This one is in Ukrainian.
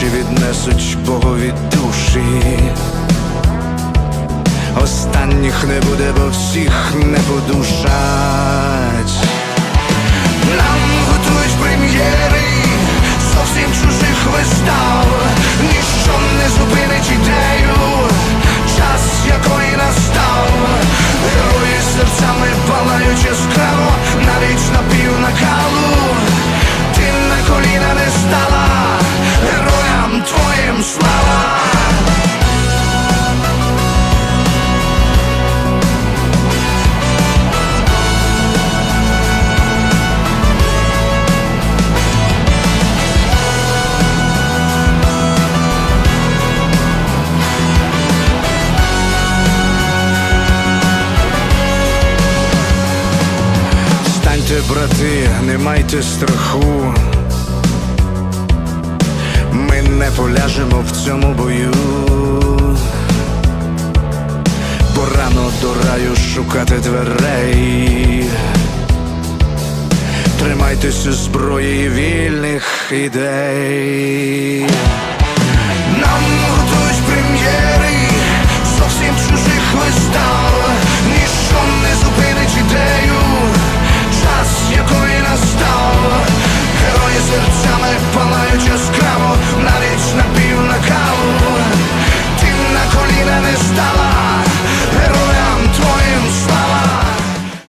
Перші віднесуть Богові душі, останніх не буде, бо всіх не подушать. брати, не майте страху, ми не поляжемо в цьому бою, бо рано до раю шукати дверей, тримайтеся зброї вільних ідей. Нам готують прем'єри, зовсім чужих листах.